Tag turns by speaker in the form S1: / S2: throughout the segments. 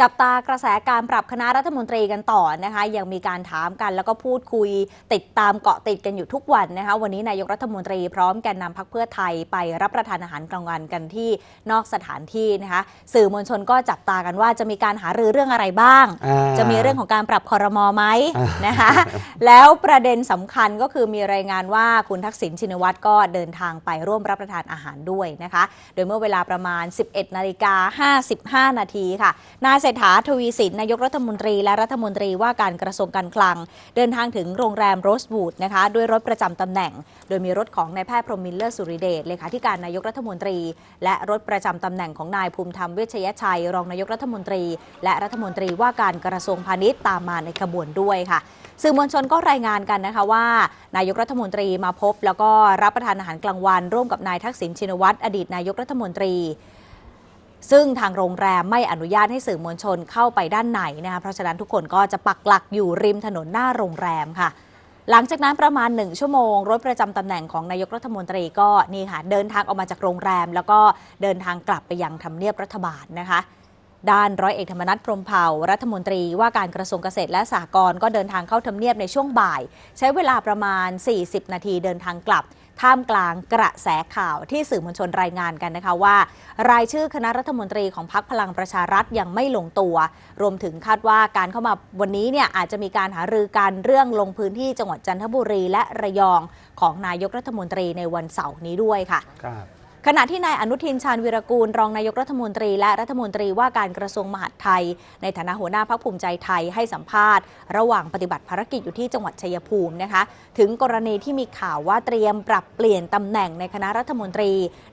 S1: จับตากระแสการปรับคณะรัฐมนตรีกันต่อนะคะ ยังมีการถามกันแล้วก็พูดคุยติดตามเกาะติดกันอยู่ทุกวันนะคะ วันนี้นายกรัฐมนตรีพร้อมแกนนำพักเพื่อไทยไปรับประทานอาหารกลางวันกันที่นอกสถานที่นะคะ สื่อมวลชนก็จับตากันว่าจะมีการหารือเรื่องอะไรบ้าง
S2: อ่า
S1: จะมีเรื่องของการปรับคอรมอไหม
S2: อ่าน
S1: นะคะ แล้วประเด็นสำคัญก็คือมีรายงานว่าคุณทักษิณชินวัตรก็เดินทางไปร่วมรับประทานอาหารด้วยนะคะ โดยเมื่อเวลาประมาณ 11นาฬิกา55นาทีค่ะนายเศรษฐาทวีสินนายกรัฐมนตรีและรัฐมนตรีว่าการกระทรวงการคลัง เดินทางถึงโรงแรมโรสบูดนะคะด้วยรถประจำตำแหน่ง โดยมีรถของนายแพทย์พรหมมินเลอร์สุริเดชเลขาธิการนายกรัฐมนตรี และรถประจำตำแหน่งของนายภูมิธรรมเวชยชัย รองนายกรัฐมนตรี และรัฐมนตรีว่าการกระทรวงพาณิชย์ตามมาในขบวนด้วยค่ะสื่อมวลชนก็รายงานกันนะคะว่า นายกรัฐมนตรีมาพบ แล้วก็รับประทานอาหารกลางวัน ร่วมกับนายทักษิณชินวัตรอดีตนายกรัฐมนตรี ซึ่งทางโรงแรมไม่อนุญาตให้สื่อมวลชนเข้าไปด้านในนะคะเพราะฉะนั้นทุกคนก็จะปักหลักอยู่ริมถนนหน้าโรงแรมค่ะ หลังจากนั้นประมาณหนึ่งชั่วโมง รถประจำตำแหน่งของนายกรัฐมนตรีก็นี่ค่ะเดินทางออกมาจากโรงแรม แล้วก็เดินทางกลับไปยังทำเนียบรัฐบาลนะคะด้านร้อยเอกธรรมนัฐพรมเผ่ารัฐมนตรีว่าการกระทรวงเกษตรและสหกรณ์ก็เดินทางเข้าทำเนียบในช่วงบ่าย ใช้เวลาประมาณ 40 นาทีเดินทางกลับ ท่ามกลางกระแสข่าวที่สื่อมวลชนรายงานกันนะคะว่า รายชื่อคณะรัฐมนตรีของพักพลังประชารัฐยังไม่ลงตัว รวมถึงคาดว่าการเข้ามาวันนี้เนี่ยอาจจะมีการหารือการเรื่องลงพื้นที่จังหวัดจันทบุรีและระยองของนายกรัฐมนตรีในวันเสาร์นี้ด้วยค่ะ ขณะที่นายอนุทินชาญวิรกูล รองนายกรัฐมนตรี และรัฐมนตรีว่าการกระทรวงมหาดไทย ในฐานะหัวหน้าพักภูมิใจไทยให้สัมภาษณ์ ระหว่างปฏิบัติภารกิจอยู่ที่จังหวัดชัยภูมินะคะ ถึงกรณีที่มีข่าวว่าเตรียมปรับเปลี่ยนตำแหน่งในคณะรัฐมนตรี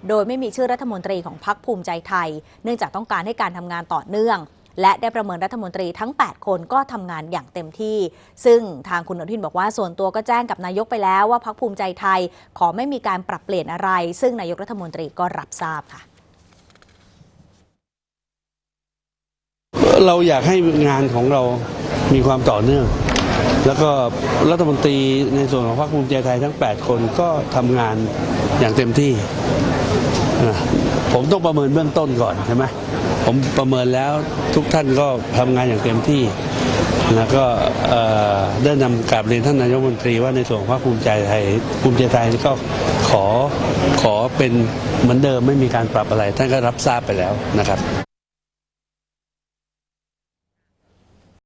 S1: โดยไม่มีชื่อรัฐมนตรีของพักภูมิใจไทย เนื่องจากต้องการให้การทำงานต่อเนื่อง และได้ประเมินรัฐมนตรีทั้ง 8 คนก็ทำงานอย่างเต็มที่ ซึ่งทางคุณอนุทินบอกว่าส่วนตัวก็แจ้งกับนายกไปแล้วว่าพักภูมิใจไทย ขอไม่มีการปรับเปลี่ยนอะไร ซึ่งนายกรัฐมนตรีก็รับทราบค่ะ
S2: เราอยากให้งานของเรามีความต่อเนื่อง แล้วก็รัฐมนตรีในส่วนของพรรคภูมิใจไทยทั้ง 8 คนก็ทำงานอย่างเต็มที่ ผมต้องประเมินเบื้องต้นก่อนใช่ไหมผมประเมินแล้วทุกท่านก็ทำงานอย่างเต็มที่แล้วก็ได้นำกราบเรียนท่านนายกรัฐมนตรีว่าในส่วนของพรรคภูมิใจไทยภูมิใจไทยก็ขอขอเป็นเหมือนเดิมไม่มีการปรับอะไร ท่านก็รับทราบไปแล้วนะครับ